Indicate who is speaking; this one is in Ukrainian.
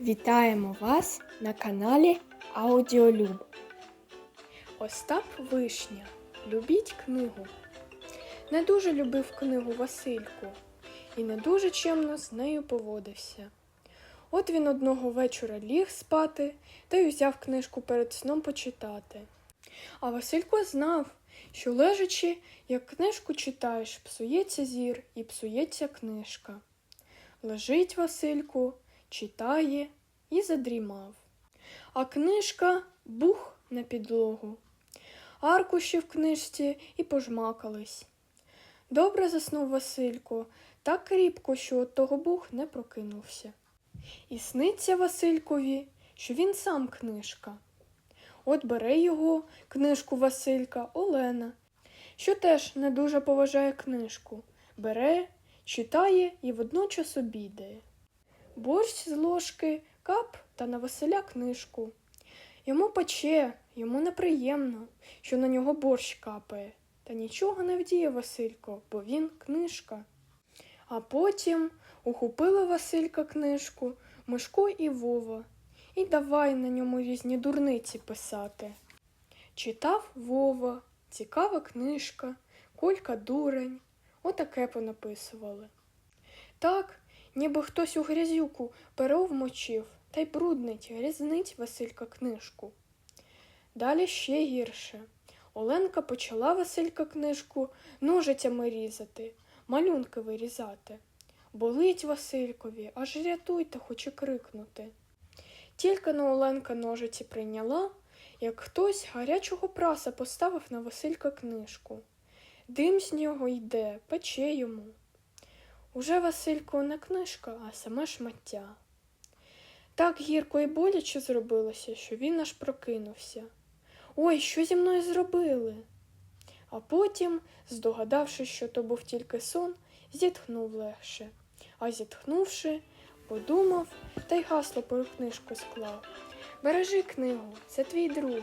Speaker 1: Вітаємо вас на каналі Аудіолюб. Остап Вишня. Любіть книгу. Не дуже любив книгу Васильку і не дуже чемно з нею поводився. От він одного вечора ліг спати та й узяв книжку перед сном почитати. А Василько знав, що лежачи, як книжку читаєш, псується зір і псується книжка. Лежить Васильку, читає і задрімав. А книжка бух на підлогу. Аркуші в книжці і пожмакались. Добре заснув Василько, так кріпко, що от того бух не прокинувся. І сниться Василькові, що він сам книжка. От бере його, книжку Василька, Олена, що теж не дуже поважає книжку. Бере, читає і водночас обідає. Борщ з ложки, кап та на Василя книжку. Йому пече, йому неприємно, що на нього борщ капає. Та нічого не вдіє Василько, бо він книжка. А потім ухопила Василька книжку, Мишко і Вова, і давай на ньому різні дурниці писати. Читав Вова, цікава книжка, Колька дурень, отаке понаписували. Так, ніби хтось у грязюку перо вмочив та й бруднить, грязнить Василька книжку. Далі ще гірше. Оленка почала Василька книжку ножицями різати, малюнки вирізати. Болить Василькові, аж рятуйте, хоче крикнути. Тільки но Оленка ножиці прийняла, як хтось гарячого праса поставив на Василька книжку. Дим з нього йде, пече йому. Уже Василько не книжка, а саме шмаття. Так гірко і боляче зробилося, що він аж прокинувся. Ой, що зі мною зробили? А потім, здогадавшись, що то був тільки сон, зітхнув легше, а зітхнувши, подумав та й гасло про книжку склав. Бережи книгу, це твій друг,